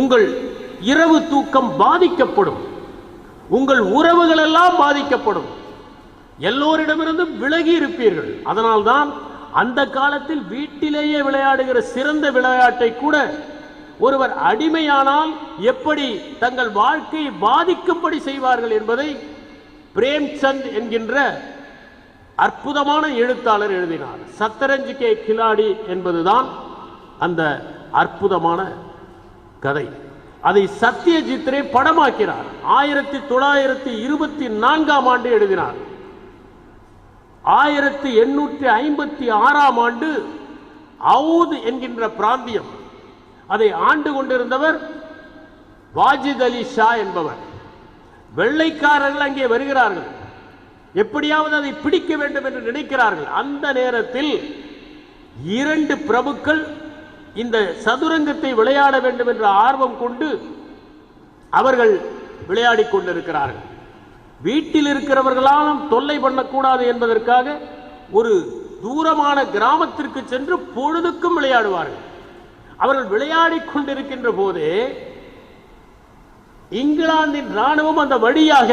உங்கள் இரவு தூக்கம் பாதிக்கப்படும். உங்கள் உறவுகள் எல்லாம் பாதிக்கப்படும். எல்லோரிடமிருந்தும் விலகி இருப்பீர்கள். அதனால்தான் அந்த காலத்தில் வீட்டிலேயே விளையாடுகிற சிறந்த விளையாட்டை கூட ஒருவர் அடிமையானால் எப்படி தங்கள் வாழ்க்கையை பாதிக்கும்படி செய்வார்கள் என்பதை பிரேம்சந்த் என்கின்ற அற்புதமான எழுத்தாளர் எழுதினார். சத்தரஞ்சு கே கிலாடி என்பதுதான் அந்த அற்புதமான கதை. அதை சத்யஜித்ரே படமாக்கினார். ஆயிரத்தி தொள்ளாயிரத்தி இருபத்தி நான்காம் ஆண்டு எழுதினார். ஆயிரத்தி எண்ணூற்றி ஐம்பத்தி ஆறாம் ஆண்டு அவுத் என்கின்ற பிராந்தியம். அதை ஆண்டு கொண்டிருந்தவர் வாஜித் அலி ஷா என்பவர். வெள்ளைக்காரர்கள் அங்கே வருகிறார்கள். எப்படியாவது அதை பிடிக்க வேண்டும் என்று நினைக்கிறார்கள். அந்த நேரத்தில் இரண்டு பிரபுக்கள் இந்த சதுரங்கத்தை விளையாட வேண்டும் என்ற ஆர்வம் கொண்டு அவர்கள் விளையாடி கொண்டிருக்கிறார்கள். வீட்டில் இருக்கிறவர்களாலும் தொல்லை பண்ணக்கூடாது என்பதற்காக ஒரு தூரமான கிராமத்திற்கு சென்று பொழுதுக்கும் விளையாடுவார்கள். அவர்கள் விளையாடி கொண்டிருக்கின்ற போதே இங்கிலாந்தின் ராணுவம் அந்த வழியாக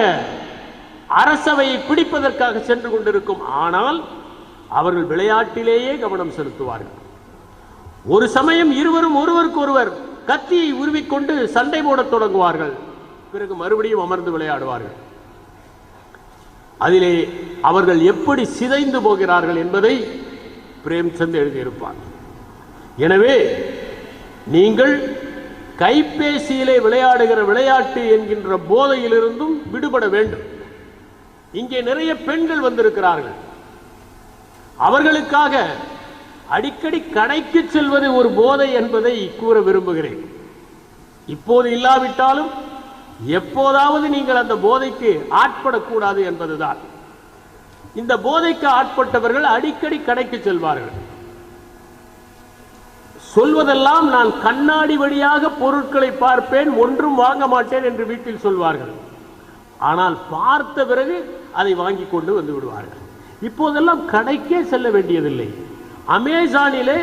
அரசவையை பிடிப்பதற்காக சென்று கொண்டிருக்கும். ஆனால் அவர்கள் விளையாட்டிலேயே கவனம் செலுத்துவார்கள். ஒரு சமயம் இருவரும் ஒருவருக்கு ஒருவர் கத்தியை உருவிக்கொண்டு சண்டை போடத் தொடங்குவார்கள். பிறகு மறுபடியும் அமர்ந்து விளையாடுவார்கள். அதிலே அவர்கள் எப்படி சிதைந்து போகிறார்கள் என்பதை பிரேம்சந்த் எழுதியிருப்பார். எனவே நீங்கள் கைபேசியிலே விளையாடுகிற விளையாட்டு என்கின்ற போதையிலிருந்தும் விடுபட வேண்டும். இங்கே நிறைய பெண்கள் வந்திருக்கிறார்கள். அவர்களுக்காக அடிக்கடி கடைக்கு செல்வது ஒரு போதை என்பதை கூற விரும்புகிறேன். இப்போது இல்லாவிட்டாலும் எப்போதாவது நீங்கள் அந்த போதைக்கு ஆட்படக்கூடாது என்பதுதான். இந்த போதைக்கு ஆட்பட்டவர்கள் அடிக்கடி கடைக்கு செல்வார்கள். சொல்வதெல்லாம் நான் கண்ணாடி வழியாக பொருட்களை பார்ப்பேன் ஒன்றும் வாங்க மாட்டேன் என்று வீட்டில் சொல்வார்கள். ஆனால் பார்த்த பிறகு அதை வாங்கி கொண்டு வந்து விடுவார்கள். இப்போதெல்லாம் கடைக்கே செல்ல வேண்டியதில்லை. அமேசானிலே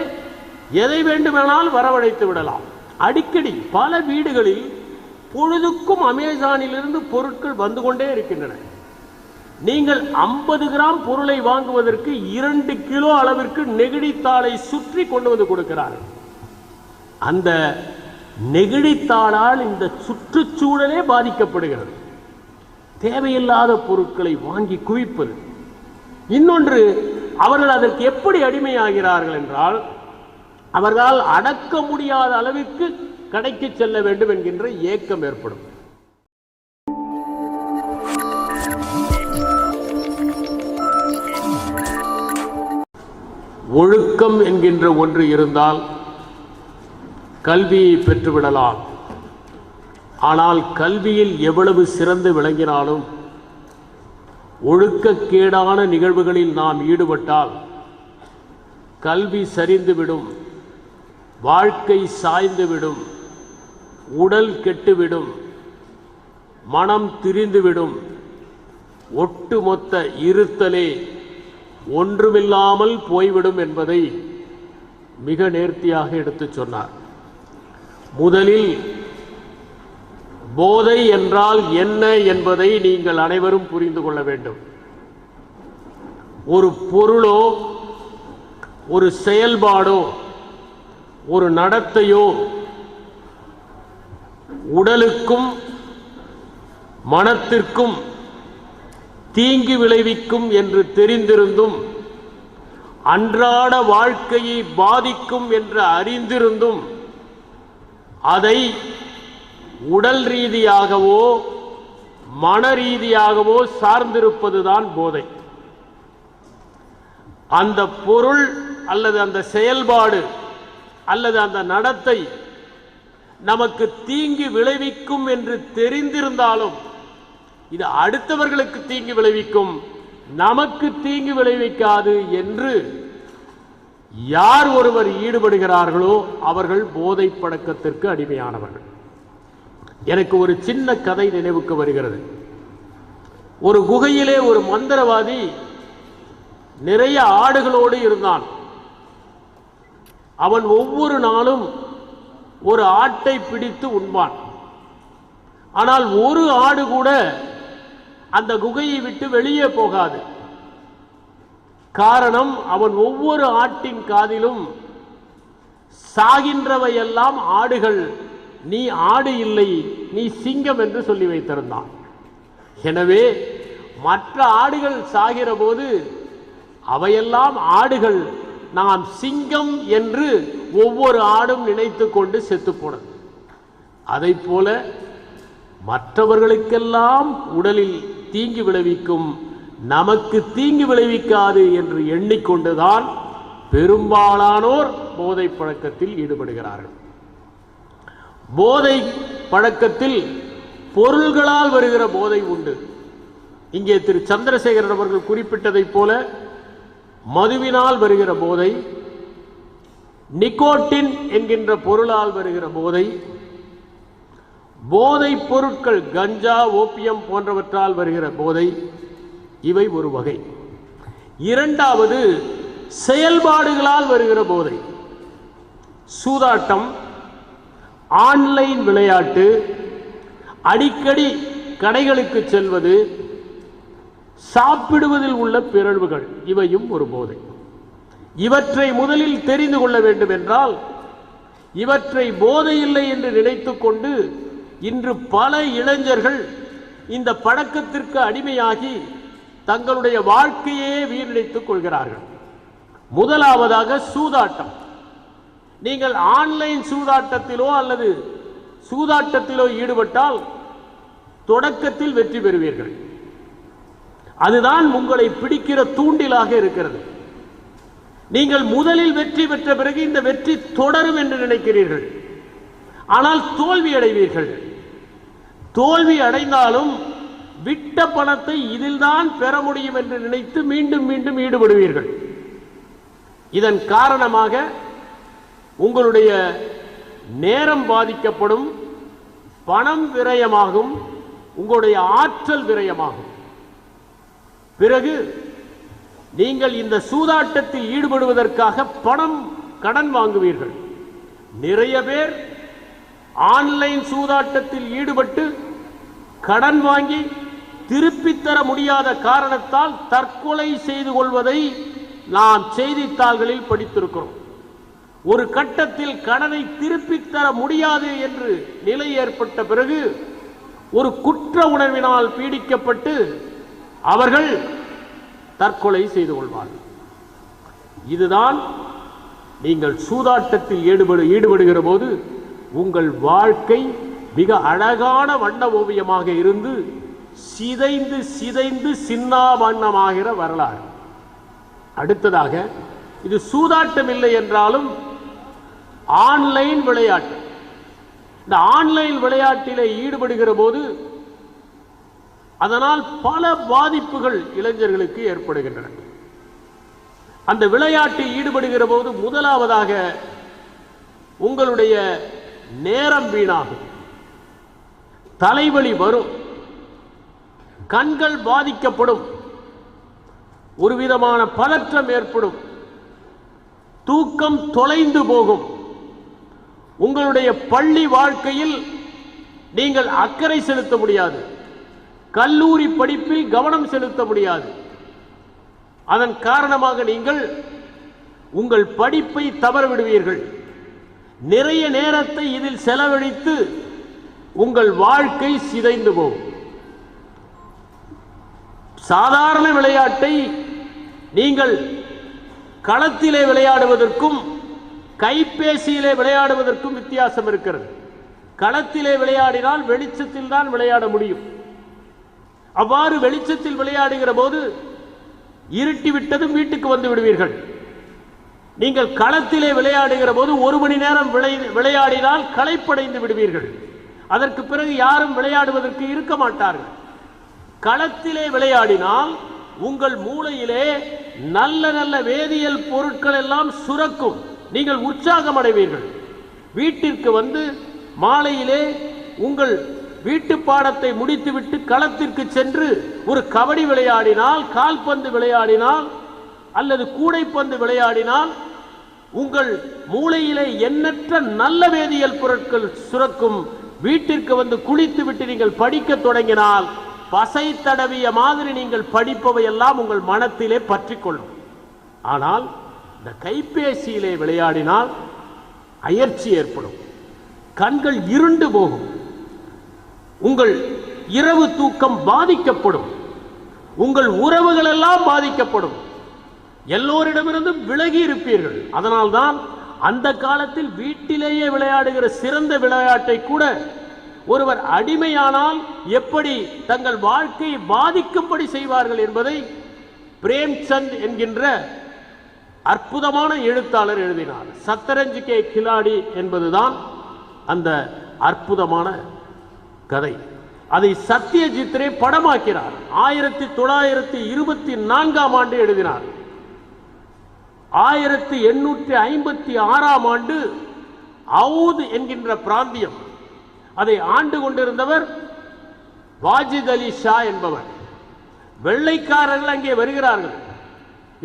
எதை வேண்டுமானால் வரவழைத்து விடலாம். அடிக்கடி பல வீடுகளில் பொழுதுக்கும் அமேசானிலிருந்து பொருட்கள் வந்து கொண்டே இருக்கின்றன. நீங்கள் ஐம்பது கிராம் பொருளை வாங்குவதற்கு இரண்டு கிலோ அளவிற்கு நெகிழித்தாளை சுற்றி கொண்டு வந்து கொடுக்கிறார்கள். அந்த நெகிழித்தாளால் இந்த சுற்றுச்சூழலே பாதிக்கப்படுகிறது. தேவையில்லாத பொருட்களை வாங்கி குவிப்பது. இன்னொன்று அவர்கள் அதற்கு எப்படி அடிமையாகிறார்கள் என்றால் அவர்களால் அடக்க முடியாத அளவிற்கு கடைக்கு செல்ல வேண்டும் என்கின்ற ஏக்கம் ஏற்படும். ஒழுக்கம் என்கின்ற ஒன்று இருந்தால் கல்வியை பெற்றுவிடலாம். ஆனால் கல்வியில் எவ்வளவு சிறந்து விளங்கினாலும் ஒழுக்கக்கேடான நிகழ்வுகளில் நாம் ஈடுபட்டால் கல்வி சரிந்துவிடும் வாழ்க்கை சாய்ந்துவிடும் உடல் கெட்டுவிடும் மனம் திரிந்துவிடும். ஒட்டுமொத்த இருத்தலே ஒன்றுமில்லாமல் போய்விடும் என்பதை மிக நேர்த்தியாக எடுத்துச் சொன்னார். முதலில் போதை என்றால் என்ன என்பதை நீங்கள் அனைவரும் புரிந்து கொள்ள வேண்டும். ஒரு பொருளோ ஒரு செயல்பாடோ ஒரு நடத்தையோ உடலுக்கும் மனத்திற்கும் தீங்கு விளைவிக்கும் என்று தெரிந்திருந்தும் அன்றாட வாழ்க்கையை பாதிக்கும் என்று அறிந்திருந்தும் அதை உடல் ரீதியாகவோ மன ரீதியாகவோ சார்ந்திருப்பதுதான் போதை. அந்த பொருள் அல்லது அந்த செயல்பாடு அல்லது அந்த நடத்தை நமக்கு தீங்கு விளைவிக்கும் என்று தெரிந்திருந்தாலும் இது அடுத்தவர்களுக்கு தீங்கு விளைவிக்கும் நமக்கு தீங்கு விளைவிக்காது என்று யார் ஒருவர் ஈடுபடுகிறார்களோ அவர்கள் போதை பழக்கத்திற்கு அடிமையானவர்கள். எனக்கு ஒரு சின்ன கதை நினைவுக்கு வருகிறது. ஒரு குகையிலே ஒரு மந்திரவாதி நிறைய ஆடுகளோடு இருந்தான். அவன் ஒவ்வொரு நாளும் ஒரு ஆட்டை பிடித்து உண்பான். ஆனால் ஒரு ஆடு கூட அந்த குகையை விட்டு வெளியே போகாது. காரணம் அவன் ஒவ்வொரு ஆட்டின் காதிலும் சாகின்றவையெல்லாம் ஆடுகள். நீ ஆடு இல்லை நீ சிங்கம் என்று சொல்லி வைத்திருந்தான். எனவே மற்ற ஆடுகள் சாகிற போது அவையெல்லாம் ஆடுகள் நாம் சிங்கம் என்று ஒவ்வொரு ஆடும் நினைத்து கொண்டு செத்து போனது. அதை போல மற்றவர்களுக்கெல்லாம் உடலில் தீங்கு விளைவிக்கும் நமக்கு தீங்கு விளைவிக்காது என்று எண்ணிக்கொண்டுதான் பெரும்பாலானோர் போதை பழக்கத்தில் ஈடுபடுகிறார்கள். போதை பழக்கத்தில் பொருள்களால் வருகிற போதை உண்டு. இங்கே திரு சந்திரசேகரன் அவர்கள் குறிப்பிட்டதைப் போல மதுவினால் வருகிற போதை நிக்கோட்டின் என்கின்ற பொருளால் வருகிற போதை போதைப் பொருட்கள் கஞ்சா ஓப்பியம் போன்றவற்றால் வருகிற போதை இவை ஒரு வகை. இரண்டாவது செயல்பாடுகளால் வருகிற போதை. சூதாட்டம் ஆன்லைன் விளையாட்டு அடிக்கடி கடைகளுக்கு செல்வது சாப்பிடுவதில் உள்ள பிறழ்வுகள் இவையும் ஒரு போதை. இவற்றை முதலில் தெரிந்து கொள்ள வேண்டும் என்றால் இவற்றை போதை இல்லை என்று நினைத்துக்கொண்டு இன்று பல இளைஞர்கள் இந்த பழக்கத்திற்கு அடிமையாகி தங்களுடைய வாழ்க்கையே வீணடித்துக் கொள்கிறார்கள். முதலாவதாக சூதாட்டம். நீங்கள் ஆன்லைன் சூதாட்டத்திலோ அல்லது சூதாட்டத்திலோ ஈடுபட்டால் தொடக்கத்தில் வெற்றி பெறுவீர்கள். அதுதான் உங்களை பிடிக்கிற தூண்டிலாக இருக்கிறது. நீங்கள் முதலில் வெற்றி பெற்ற பிறகு இந்த வெற்றி தொடரும் என்று நினைக்கிறீர்கள். ஆனால் தோல்வி அடைவீர்கள். தோல்வி அடைந்தாலும் விட்ட பணத்தை இதில்தான் பெற முடியும் என்று நினைத்து மீண்டும் மீண்டும் ஈடுபடுவீர்கள். இதன் காரணமாக உங்களுடைய நேரம் பாதிக்கப்படும் பணம் விரயமாகும் உங்களுடைய ஆற்றல் விரயமாகும். பிறகு நீங்கள் இந்த சூதாட்டத்தில் ஈடுபடுவதற்காக பணம் கடன் வாங்குவீர்கள். நிறைய பேர் ஆன்லைன் சூதாட்டத்தில் ஈடுபட்டு கடன் வாங்கி திருப்பித் தர முடியாத காரணத்தால் தற்கொலை செய்து கொள்வதை நாம் செய்தித்தாள்களில் படித்திருக்கிறோம். ஒரு கட்டத்தில் கடனை திருப்பி தர முடியாது என்று நிலை ஏற்பட்ட பிறகு ஒரு குற்ற உணர்வினால் பீடிக்கப்பட்டு அவர்கள் தற்கொலை செய்து கொள்வார்கள். இதுதான் நீங்கள் சூதாட்டத்தில் ஈடுபடு ஈடுபடுகிற போது உங்கள் வாழ்க்கை மிக அழகான வண்ண ஓவியமாக இருந்து சிதைந்து சிதைந்து சின்னாபண்ணமாகிற வரலாறு. அடுத்ததாக இது சூதாட்டம் இல்லை என்றாலும் ஆன்லைன் விளையாட்டு. இந்த ஆன்லைன் விளையாட்டில் ஈடுபடுகிற போது அதனால் பல பாதிப்புகள் இளைஞர்களுக்கு ஏற்படுகின்றன. அந்த விளையாட்டில் ஈடுபடுகிற போது முதலாவதாக உங்களுடைய நேரம் வீணாகும். தலைவலி வரும். கண்கள் பாதிக்கப்படும். ஒரு விதமான பதற்றம் ஏற்படும். தூக்கம் தொலைந்து போகும். உங்களுடைய பள்ளி வாழ்க்கையில் நீங்கள் அக்கறை செலுத்த முடியாது. கல்லூரி படிப்பில் கவனம் செலுத்த முடியாது. அதன் காரணமாக நீங்கள் உங்கள் படிப்பை தவற விடுவீர்கள் நிறைய நேரத்தை இதில் செலவழித்து உங்கள் வாழ்க்கை சிதைந்து போகும். சாதாரண விளையாட்டை நீங்கள் களத்திலே விளையாடுவதற்கும் கைபேசியிலே விளையாடுவதற்கும் வித்தியாசம் இருக்கிறது. களத்திலே விளையாடினால் வெளிச்சத்தில் தான் விளையாட முடியும். அவ்வாறு வெளிச்சத்தில் விளையாடுகிற போது இருட்டி விட்டதும் வீட்டுக்கு வந்து விடுவீர்கள். நீங்கள் களத்திலே விளையாடுகிற போது ஒரு மணி நேரம் விளை விளையாடினால் களைப்படைந்து விடுவீர்கள். அதற்கு பிறகு யாரும் விளையாடுவதற்கு இருக்க மாட்டார்கள். களத்திலே விளையாடினால் உங்கள் மூளையிலே நல்ல நல்ல வேதியியல் பொருட்கள் எல்லாம் சுரக்கும். நீங்கள் உற்சாகம் அடைவீர்கள். வீட்டிற்கு வந்து மாலையிலே உங்கள் வீட்டு பாடத்தை முடித்துவிட்டு களத்திற்கு சென்று ஒரு கபடி விளையாடினால் கால்பந்து விளையாடினால் அல்லது கூடைப்பந்து விளையாடினால் உங்கள் மூளையிலே எண்ணற்ற நல்ல வேதியியல் பொருட்கள் சுரக்கும். வீட்டிற்கு வந்து குளித்து விட்டு நீங்கள் படிக்க தொடங்கினால் பசை தடவிய மாதிரி நீங்கள் படிப்பவை எல்லாம் உங்கள் மனத்திலே பற்றிக்கொள்ளும். ஆனால் இந்த கைபேசியிலே விளையாடினால் அயற்சி ஏற்படும். கண்கள் இருண்டு போகும். உங்கள் இரவு தூக்கம் பாதிக்கப்படும். உங்கள் உறவுகள் எல்லாம் பாதிக்கப்படும். எல்லோரிடமிருந்தும் விலகி இருப்பீர்கள். அதனால்தான் அந்த காலத்தில் வீட்டிலேயே விளையாடுகிற சிறந்த விளையாட்டை கூட ஒருவர் அடிமையானால் எப்படி தங்கள் வாழ்க்கையை பாதிக்கும்படி செய்வார்கள் என்பதை பிரேம்சந்த் என்கின்ற அற்புதமான எழுத்தாளர் எழுதினார். சத்தரஞ்சு கே கிலாடி என்பதுதான் அந்த அற்புதமான கதை. அதை சத்யஜித் ரே படமாக்கிறார் ஆயிரத்தி தொள்ளாயிரத்தி இருபத்தி நான்காம் ஆண்டு எழுதினார். ஆயிரத்தி எண்ணூற்றி ஐம்பத்தி ஆறாம் ஆண்டு அவுத் என்கின்ற பிராந்தியம். அதை ஆண்டு கொண்டிருந்தவர் வாஜித் அலி ஷா என்பவர். வெள்ளைக்காரர்கள் அங்கே வருகிறார்கள்.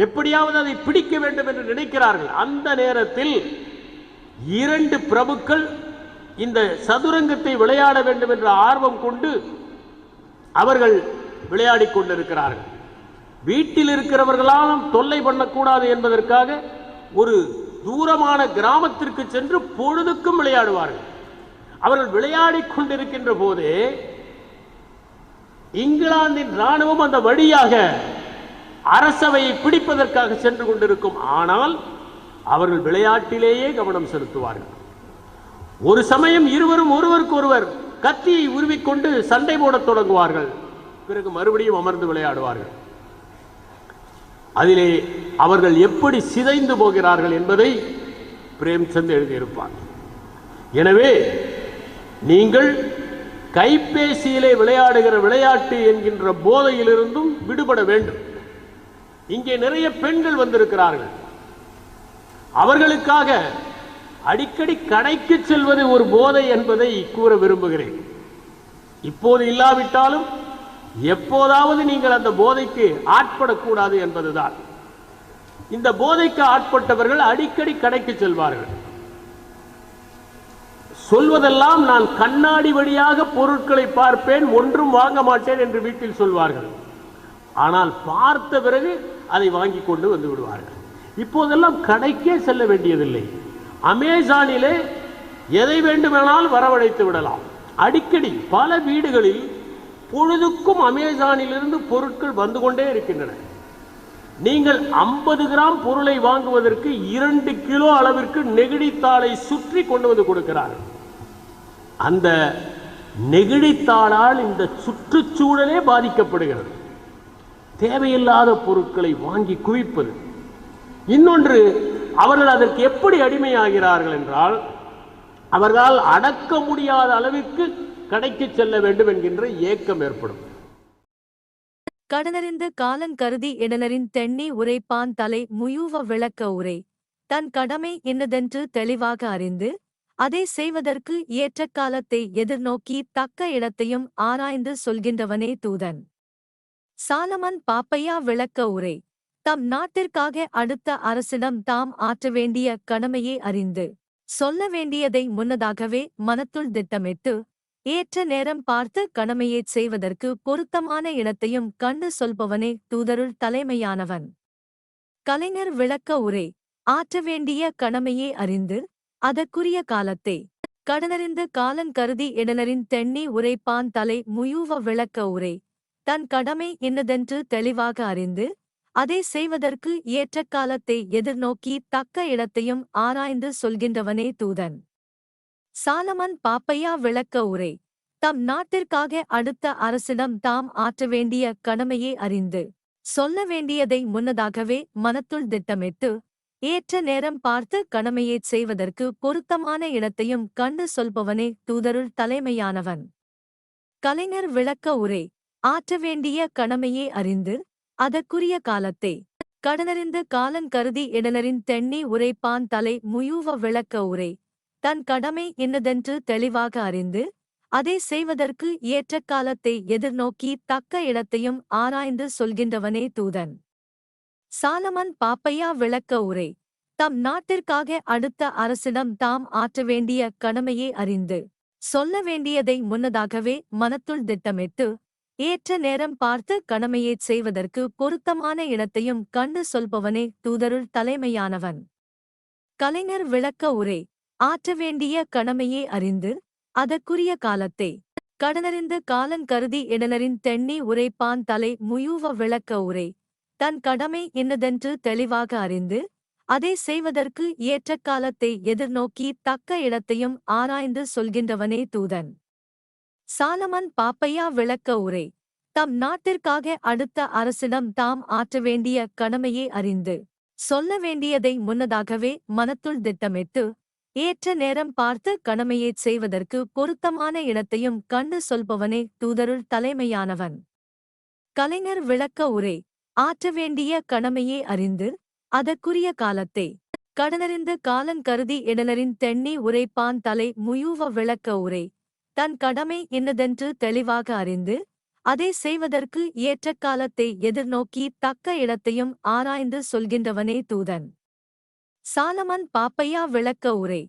எப்படியாவது அதை பிடிக்க வேண்டும் என்று நினைக்கிறார்கள். அந்த நேரத்தில் இரண்டு பிரபுக்கள் இந்த சதுரங்கத்தை விளையாட வேண்டும் என்ற ஆர்வம் கொண்டு அவர்கள் விளையாடி கொண்டிருக்கிறார்கள். வீட்டில் இருக்கிறவர்களாலும் தொல்லை பண்ணக்கூடாது என்பதற்காக ஒரு தூரமான கிராமத்திற்கு சென்று பொழுதுக்கும் விளையாடுவார்கள். அவர்கள் விளையாடி கொண்டிருக்கின்ற போதே இங்கிலாந்தின் ராணுவம் அந்த வழியாக அரசவையை பிடிப்பதற்காக சென்று கொண்டிருக்கும். ஆனால் அவர்கள் விளையாட்டிலேயே கவனம் செலுத்துவார்கள். ஒரு சமயம் இருவரும் ஒருவருக்கொருவர் கத்தியை உருவிக்கொண்டு சண்டை போடத் தொடங்குவார்கள். பிறகு மறுபடியும் அமர்ந்து விளையாடுவார்கள். அதிலே அவர்கள் எப்படி சிதைந்து போகிறார்கள் என்பதை பிரேம்சந்த் எழுதியிருப்பார். எனவே நீங்கள் கைபேசியிலே விளையாடுகிற விளையாட்டு என்கின்ற போதையிலிருந்தும் விடுபட வேண்டும். இங்கே நிறைய பெண்கள் வந்திருக்கிறார்கள். அவர்களுக்காக அடிக்கடி கடைக்கு செல்வது ஒரு போதை என்பதை கூற விரும்புகிறேன். இப்போது இல்லாவிட்டாலும் எப்போதாவது நீங்கள் அந்த போதைக்கு ஆட்படக்கூடாது என்பதுதான். இந்த போதைக்கு ஆட்பட்டவர்கள் அடிக்கடி கடைக்கு செல்வார்கள். சொல்வதெல்லாம் நான் கண்ணாடி வழியாக பொருட்களை பார்ப்பேன் ஒன்றும் வாங்க மாட்டேன் என்று வீட்டில் சொல்வார்கள். ஆனால் பார்த்த பிறகு அதை வாங்கி கொண்டு வந்து விடுவார்கள். இப்போதெல்லாம் கடைக்கே செல்ல வேண்டியதில்லை. அமேசானிலே எதை வேண்டுமானாலும் வரவழைத்து விடலாம். அடிக்கடி பல வீடுகளில் பொழுதுக்கும் அமேசானிலிருந்து பொருட்கள் வந்து கொண்டே இருக்கின்றன. நீங்கள் ஐம்பது கிராம் பொருளை வாங்குவதற்கு இரண்டு கிலோ அளவிற்கு நெகிழித்தாளை சுற்றி கொண்டு வந்து கொடுக்கிறார்கள். அந்த நெகிழித்தாளால் இந்த சுற்றுச்சூழலே பாதிக்கப்படுகிறது. தேவையில்லாத பொருட்களை வாங்கி குவிப்பது. இன்னொன்று அவர்கள் அதற்கு எப்படி அடிமையாகிறார்கள் என்றால் அவர்களால் அடக்க முடியாத அளவிற்கு கடைக்கு செல்ல வேண்டும் என்கின்ற ஏக்கம் ஏற்படும். கடனறிந்து காலன் கருதி இடனரின் தென்னி உரைப்பான் தலை முயூவ விளக்க உரை. தன் கடமை என்னதென்று தெளிவாக அறிந்து அதை செய்வதற்கு ஏற்ற காலத்தை எதிர்நோக்கி தக்க இடத்தையும் ஆராய்ந்து சொல்கின்றவனே தூதன். சாலமன் பாப்பையா விளக்க உரை. தம் நாட்டிற்காக அடுத்த அரசிடம் தாம் ஆற்ற வேண்டிய கடமையை அறிந்து சொல்ல வேண்டியதை முன்னதாகவே மனத்துள் திட்டமிட்டு ஏற்ற நேரம் பார்த்து கடமையைச் செய்வதற்கு பொருத்தமான இடத்தையும் கண்டு சொல்பவனே தூதருள் தலைமையானவன். கலைஞர் விளக்க உரை. ஆற்ற வேண்டிய கடமையை அறிந்து அதற்குரிய காலத்தை கடனறிந்து காலங்கருதி இடனரின் தென்னி உரைப்பான் தலை முயூவ விளக்க உரை. தன் கடமை என்னதென்று தெளிவாக அறிந்து அதை செய்வதற்கு ஏற்ற காலத்தை எதிர்நோக்கி தக்க இடத்தையும் ஆராய்ந்து சொல்கின்றவனே தூதன். சாலமன் பாப்பையா விளக்க உரை. தம் நாட்டிற்காக அடுத்த அரசிடம் தாம் ஆற்ற வேண்டிய கடமையை அறிந்து சொல்ல வேண்டியதை முன்னதாகவே மனத்துள் திட்டமிட்டு ஏற்ற நேரம் பார்த்து கடமையைச் செய்வதற்கு பொருத்தமான இடத்தையும் கண்டு சொல்பவனே தூதருள் தலைமையானவன். கலைஞர் விளக்க உரை. ஆற்ற வேண்டிய கடமையே அறிந்து அதற்குரிய காலத்தை கடனறிந்து காலன் கருதி இடனரின் தென்னி உரைப்பான் தலை முயூவ விளக்க உரை. தன் கடமை என்னதென்று தெளிவாக அறிந்து அதை செய்வதற்கு ஏற்ற காலத்தை எதிர்நோக்கி தக்க இடத்தையும் ஆராய்ந்து சொல்கின்றவனே தூதன். சாலமன் பாப்பையா விளக்க உரை. தம் நாட்டிற்காக அடுத்த அரசிடம் தாம் ஆற்ற வேண்டிய கடமையை அறிந்து சொல்ல வேண்டியதை முன்னதாகவே மனத்துள் திட்டமிட்டு ஏற்ற நேரம் பார்த்து கடமையைச் செய்வதற்கு பொருத்தமான இடத்தையும் கண்டு சொல்பவனே தூதருள் தலைமையானவன். கலைஞர் விளக்க உரை ஆற்ற வேண்டிய கடமையை அறிந்து அதற்குரிய காலத்தை கடனறிந்து காலன் கருதி இடனரின் தென்னி உரைப்பான் தலை முயூவ விளக்க உரை தன் கடமை என்னதென்று தெளிவாக அறிந்து அதை செய்வதற்கு ஏற்ற காலத்தை எதிர்நோக்கி தக்க இடத்தையும் ஆராய்ந்து சொல்கின்றவனே தூதன். சாலமன் பாப்பையா விளக்க உரை. தம் நாட்டிற்காக அடுத்த அரசிடம் தாம் ஆற்ற வேண்டிய கடமையை அறிந்து சொல்ல வேண்டியதை முன்னதாகவே மனத்துள் திட்டமிட்டு ஏற்ற நேரம் பார்த்து கடமையைச் செய்வதற்கு பொருத்தமான இடத்தையும் கண்டு சொல்பவனே தூதருள் தலைமையானவன். கலைஞர் விளக்க உரை. ஆற்ற வேண்டிய கடமையை அறிந்து அதற்குரிய காலத்தை கடனறிந்து காலங்கருதி இடனரின் தென்னி உரைப்பான் தலை முயூவ விளக்க உரை. தன் கடமை என்னதென்று தெளிவாக அறிந்து அதை செய்வதற்கு ஏற்ற காலத்தை எதிர்நோக்கி தக்க இடத்தையும் ஆராய்ந்து சொல்கின்றவனே தூதன். சாலமன் பாப்பையா விளக்க உரை.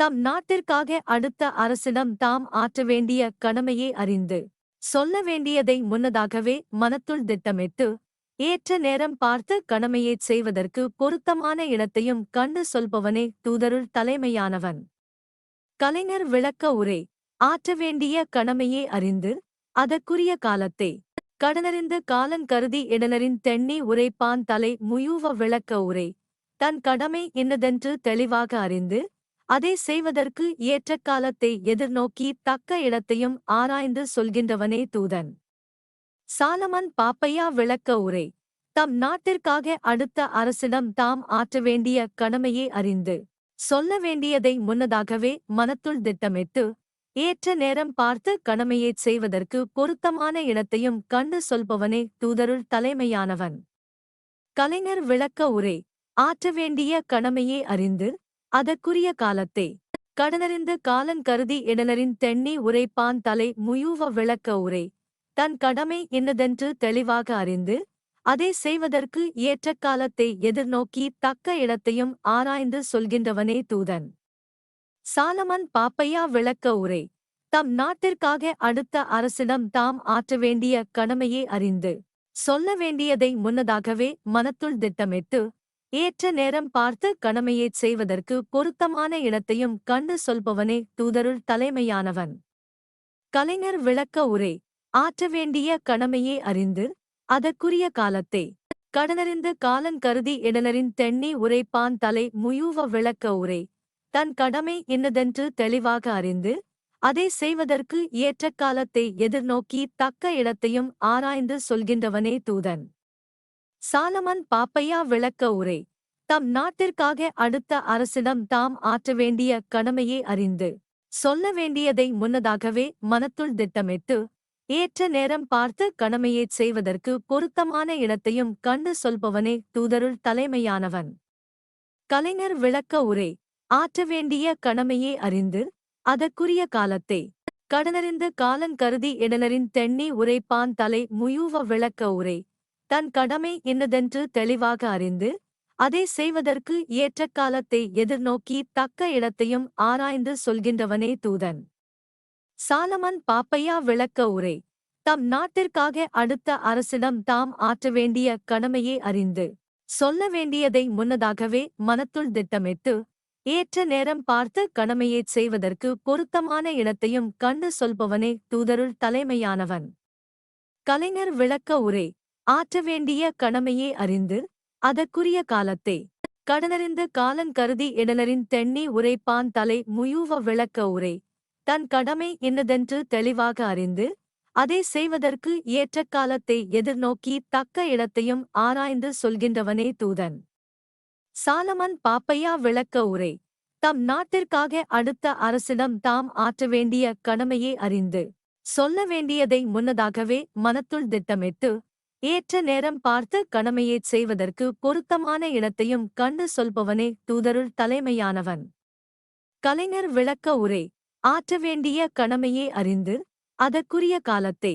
தம் நாட்டிற்காக அடுத்த அரசிடம் தாம் ஆற்ற வேண்டிய கடமையை அறிந்து சொல்ல வேண்டியதை முன்னதாகவே மனத்துள் திட்டமிட்டு ஏற்ற நேரம் பார்த்து கடமையைச் செய்வதற்கு பொருத்தமான இடத்தையும் கண்டு சொல்பவனே தூதருள் தலைமையானவன். கலைஞர் விளக்க உரை. ஆற்ற வேண்டிய கடமையே அறிந்து அதற்குரிய காலத்தை கடனறிந்து காலன் கருதி இடனரின் தென்னி உரைப்பான் தலை முயூவ விளக்க உரை. தன் கடமை இன்னதென்று தெளிவாக அறிந்து அதை செய்வதற்கு ஏற்ற காலத்தை எதிர்நோக்கி தக்க இடத்தையும் ஆராய்ந்து சொல்கின்றவனே தூதன். சாலமன் பாப்பையா விளக்க உரை. தம் நாட்டிற்காக அடுத்த அரசிடம் தாம் ஆற்ற வேண்டிய கடமையை அறிந்து சொல்ல வேண்டியதை முன்னதாகவே மனத்துள் திட்டமிட்டு ஏற்ற நேரம் பார்த்து கடமையைச் செய்வதற்கு பொருத்தமான இடத்தையும் கண்டு சொல்பவனே தூதருள் தலைமையானவன். கலைஞர் விளக்க உரை ஆற்ற வேண்டிய கடமையை அறிந்து அதற்குரிய காலத்தை கடனறிந்து காலன் கருதி இடனரின் தென்னி உரைப்பான் தலை முயூவ விளக்க உரை தன் கடமை என்னதென்று தெளிவாக அறிந்து அதை செய்வதற்கு ஏற்ற காலத்தை எதிர்நோக்கி தக்க இடத்தையும் ஆராய்ந்து சொல்கின்றவனே தூதன். சாலமன் பாப்பையா விளக்க உரை தம் நாட்டிற்காக அடுத்த அரசிடம் தாம் ஆற்ற வேண்டிய கடமையை அறிந்து சொல்ல வேண்டியதை முன்னதாகவே மனத்துள் திட்டமிட்டு ஏற்ற நேரம் பார்த்து கடமையைச் செய்வதற்கு பொருத்தமான இடத்தையும் கண்டு சொல்பவனே தூதருள் தலைமையானவன். கலைஞர் விளக்க உரை ஆற்ற வேண்டிய கடமையை அறிந்து அதற்குரிய காலத்தை கடனறிந்து காலன் கருதி இடனரின் தென்னி உரைப்பான் தலை முயூவ விளக்க உரை தன் கடமை இன்னதென்று தெளிவாக அறிந்து அதை செய்வதற்கு ஏற்ற காலத்தை எதிர்நோக்கி தக்க இடத்தையும் ஆராய்ந்து சொல்கின்றவனே தூதன். சாலமன் பாப்பையா விளக்க உரை. தம் நாட்டிற்காக அடுத்த அரசிடம் தாம் ஆற்ற வேண்டிய கடமையை அறிந்து சொல்ல வேண்டியதை முன்னதாகவே மனத்துள் திட்டமிட்டு ஏற்ற நேரம் பார்த்து கடமையைச் செய்வதற்கு பொருத்தமான இடத்தையும் கண்டு சொல்பவனே தூதருள் தலைமையானவன். கலைஞர் விளக்க உரை. ஆற்ற வேண்டிய கடமையை அறிந்து அதற்குரிய காலத்தை. கடனறிந்து காலன் கருதி இடனரின் தென்னி உரைப்பான் தலை முயூவ விளக்க உரை. தன் கடமை இன்னதென்று தெளிவாக அறிந்து அதை செய்வதற்கு ஏற்ற காலத்தை எதிர்நோக்கி தக்க இடத்தையும் ஆராய்ந்து சொல்கின்றவனே தூதன். சாலமன் பாப்பையா விளக்க உரை. தம் நாட்டிற்காக அடுத்த அரசிடம் தாம் ஆற்ற வேண்டிய கடமையை அறிந்து சொல்ல வேண்டியதை முன்னதாகவே மனத்துள் திட்டமிட்டு ஏற்ற நேரம் பார்த்து கடமையைச் செய்வதற்கு பொருத்தமான இடத்தையும் கண்டு சொல்பவனே தூதருள் தலைமையானவன். கலைஞர் விளக்க உரை ஆற்ற வேண்டிய கடமையை அறிந்து அதற்குரிய காலத்தை கடனறிந்து காலன் கருதி இடனரின் தென்னி உரைப்பான் தலை முயூவ விளக்க உரை தன் கடமை என்னதென்று தெளிவாக அறிந்து அதை செய்வதற்கு ஏற்ற காலத்தை எதிர்நோக்கி தக்க இடத்தையும் ஆராய்ந்து சொல்கின்றவனே தூதன். சாலமன் பாப்பையா விளக்க உரை. தம் நாட்டிற்காக அடுத்த அரசிடம் தாம் ஆற்ற வேண்டிய கடமையை அறிந்து சொல்ல வேண்டியதை முன்னதாகவே மனத்துள் திட்டமிட்டு ஏற்ற நேரம் பார்த்து கடமையைச் செய்வதற்கு பொருத்தமான இடத்தையும் கண்டு சொல்பவனே தூதருள் தலைமையானவன். கலைஞர் விளக்க உரை. ஆற்ற வேண்டிய கடமையை அறிந்து அதற்குரிய காலத்தை